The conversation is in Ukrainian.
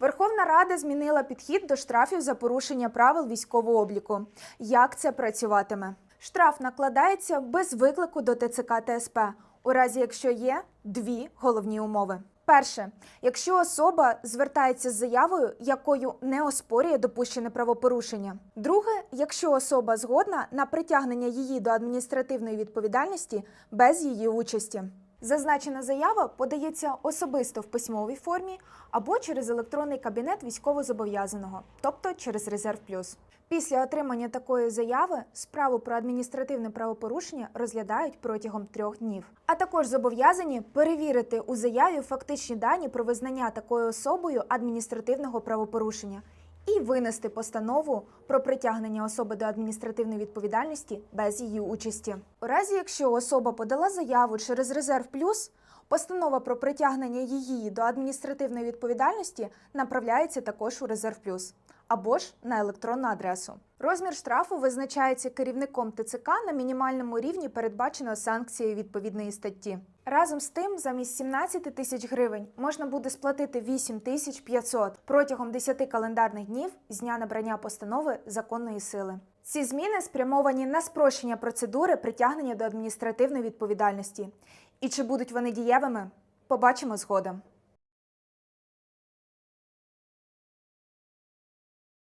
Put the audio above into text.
Верховна Рада змінила підхід до штрафів за порушення правил військового обліку. Як це працюватиме? Штраф накладається без виклику до ТЦК та СП, у разі якщо є дві головні умови. Перше, якщо особа звертається з заявою, якою не оспорює допущене правопорушення. Друге, якщо особа згодна на притягнення її до адміністративної відповідальності без її участі. Зазначена заява подається особисто в письмовій формі або через електронний кабінет військовозобов'язаного, тобто через Резерв Плюс. Після отримання такої заяви справу про адміністративне правопорушення розглядають протягом трьох днів. А також зобов'язані перевірити у заяві фактичні дані про визнання такою особою адміністративного правопорушення і винести постанову про притягнення особи до адміністративної відповідальності без її участі. У разі, якщо особа подала заяву через резерв плюс, постанова про притягнення її до адміністративної відповідальності направляється також у резерв плюс або ж на електронну адресу. Розмір штрафу визначається керівником ТЦК на мінімальному рівні передбаченого санкцією відповідної статті. Разом з тим, замість 17 тисяч гривень можна буде сплатити 8 тисяч 500 протягом 10 календарних днів з дня набрання постанови законної сили. Ці зміни спрямовані на спрощення процедури притягнення до адміністративної відповідальності. І чи будуть вони дієвими, побачимо згодом.